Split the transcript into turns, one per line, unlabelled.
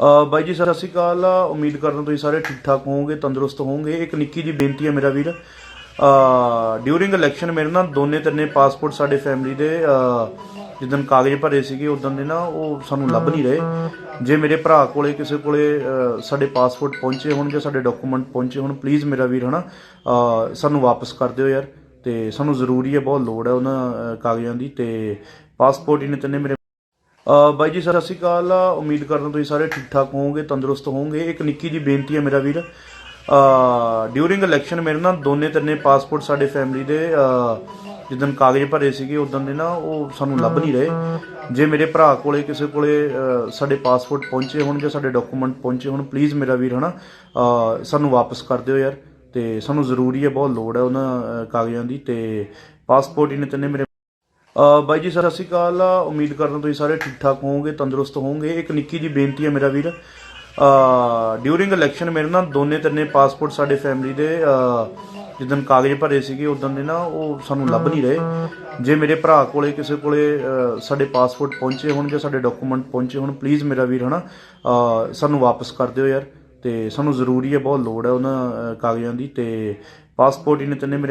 ਬਾਈ ਜੀ ਸਤਿ ਸ਼੍ਰੀ ਅਕਾਲ। ਉਮੀਦ ਕਰਦਾ ਤੁਸੀਂ ਸਾਰੇ ਠੀਕ ਠਾਕ ਹੋਵੋਗੇ ਤੰਦਰੁਸਤ ਹੋਵੋਗੇ। ਇੱਕ ਨਿੱਕੀ ਜੀ ਬੇਨਤੀ ਹੈ ਮੇਰਾ ਵੀਰ। ਡਿਊਰਿੰਗ ਇਲੈਕਸ਼ਨ ਮੇਰੇ ਨਾਲ ਦੋਨੇ ਤਿੰਨੇ ਪਾਸਪੋਰਟ ਸਾਡੇ ਫੈਮਿਲੀ ਦੇ ਅ, ਜਿੱਦਣ ਕਾਗਜ਼ ਭਰੇ ਸੀਗੇ ਉਦੋਂ ਦੇ ਨਾ ਉਹ ਸਾਨੂੰ ਲੱਭ ਨਹੀਂ ਰਹੇ। ਜੇ ਮੇਰੇ ਭਰਾ ਕੋਲੇ ਕਿਸੇ ਕੋਲੇ ਸਾਡੇ ਪਾਸਪੋਰਟ ਪਹੁੰਚੇ ਹੋਣ ਜਾਂ ਸਾਡੇ ਡਾਕੂਮੈਂਟ ਪਹੁੰਚੇ ਹੋਣ ਪਲੀਜ਼ ਮੇਰਾ ਵੀਰ ਹਨਾ ਅ, ਸਾਨੂੰ ਵਾਪਸ ਕਰ ਦਿਓ ਯਾਰ। ਤੇ ਸਾਨੂੰ ਜ਼ਰੂਰੀ ਹੈ ਬਹੁਤ ਲੋੜ ਹੈ ਉਹਨਾਂ ਕਾਗਜ਼ਾਂ ਦੀ। ਤੇ ਪਾਸਪੋਰਟ ਹੀ ਤਿੰਨੇ ਮੇਰੇ ਬਾਈ ਜੀ ਸਤਿ ਸ਼੍ਰੀ ਅਕਾਲ। ਉਮੀਦ ਕਰਦਾ ਤੁਸੀਂ ਸਾਰੇ ਠੀਕ ਠਾਕ ਹੋਵੋਗੇ ਤੰਦਰੁਸਤ ਹੋਵੋਗੇ। ਇੱਕ ਨਿੱਕੀ ਜੀ ਬੇਨਤੀ ਹੈ ਮੇਰਾ ਵੀਰ। ਡਿਊਰਿੰਗ ਇਲੈਕਸ਼ਨ ਮੇਰੇ ਨਾਲ ਦੋਨੇ ਤਿੰਨੇ ਪਾਸਪੋਰਟ ਸਾਡੇ ਫੈਮਿਲੀ ਦੇ ਅ, ਜਿੱਦਣ ਕਾਗਜ਼ ਭਰੇ ਸੀਗੇ ਉਦੋਂ ਦੇ ਨਾ ਉਹ ਸਾਨੂੰ ਲੱਭ ਨਹੀਂ ਰਹੇ। ਜੇ ਮੇਰੇ ਭਰਾ ਕੋਲੇ ਕਿਸੇ ਕੋਲੇ ਸਾਡੇ ਪਾਸਪੋਰਟ ਪਹੁੰਚੇ ਹੋਣ ਜਾਂ ਸਾਡੇ ਡਾਕੂਮੈਂਟ ਪਹੁੰਚੇ ਹੋਣ ਪਲੀਜ਼ ਮੇਰਾ ਵੀਰ ਹਨਾ ਅ, ਸਾਨੂੰ ਵਾਪਸ ਕਰ ਦਿਓ ਯਾਰ। ਤੇ ਸਾਨੂੰ ਜ਼ਰੂਰੀ ਹੈ ਬਹੁਤ ਲੋੜ ਹੈ ਉਹਨਾਂ ਕਾਗਜ਼ਾਂ ਦੀ। ਤੇ ਪਾਸਪੋਰਟ ਹੀ ਤਿੰਨੇ ਮੇਰੇ ਬਾਈ ਜੀ ਸਤਿ ਸ਼੍ਰੀ ਅਕਾਲ। ਉਮੀਦ ਕਰਦਾ ਤੁਸੀਂ ਸਾਰੇ ਠੀਕ ਠਾਕ ਹੋਵੋਗੇ ਤੰਦਰੁਸਤ ਹੋਵੋਗੇ। ਇੱਕ ਨਿੱਕੀ ਜੀ ਬੇਨਤੀ ਹੈ ਮੇਰਾ ਵੀਰ। ਡਿਊਰਿੰਗ ਇਲੈਕਸ਼ਨ ਮੇਰੇ ਨਾਲ ਦੋਨੇ ਤਿੰਨੇ ਪਾਸਪੋਰਟ ਸਾਡੇ ਫੈਮਿਲੀ ਦੇ ਅ, ਜਿੱਦਣ ਕਾਗਜ਼ ਭਰੇ ਸੀਗੇ ਉਦੋਂ ਦੇ ਨਾ ਉਹ ਸਾਨੂੰ ਲੱਭ ਨਹੀਂ ਰਹੇ। ਜੇ ਮੇਰੇ ਭਰਾ ਕੋਲੇ ਕਿਸੇ ਕੋਲੇ ਸਾਡੇ ਪਾਸਪੋਰਟ ਪਹੁੰਚੇ ਹੋਣ ਜਾਂ ਸਾਡੇ ਡਾਕੂਮੈਂਟ ਪਹੁੰਚੇ ਹੋਣ ਪਲੀਜ਼ ਮੇਰਾ ਵੀਰ ਹਨਾ ਅ, ਸਾਨੂੰ ਵਾਪਸ ਕਰ ਦਿਓ ਯਾਰ। ਤੇ ਸਾਨੂੰ ਜ਼ਰੂਰੀ ਹੈ ਬਹੁਤ ਲੋੜ ਹੈ ਉਹਨਾਂ ਕਾਗਜ਼ਾਂ ਦੀ। ਤੇ ਪਾਸਪੋਰਟ ਹੀ ਤਿੰਨੇ ਮੇਰੇ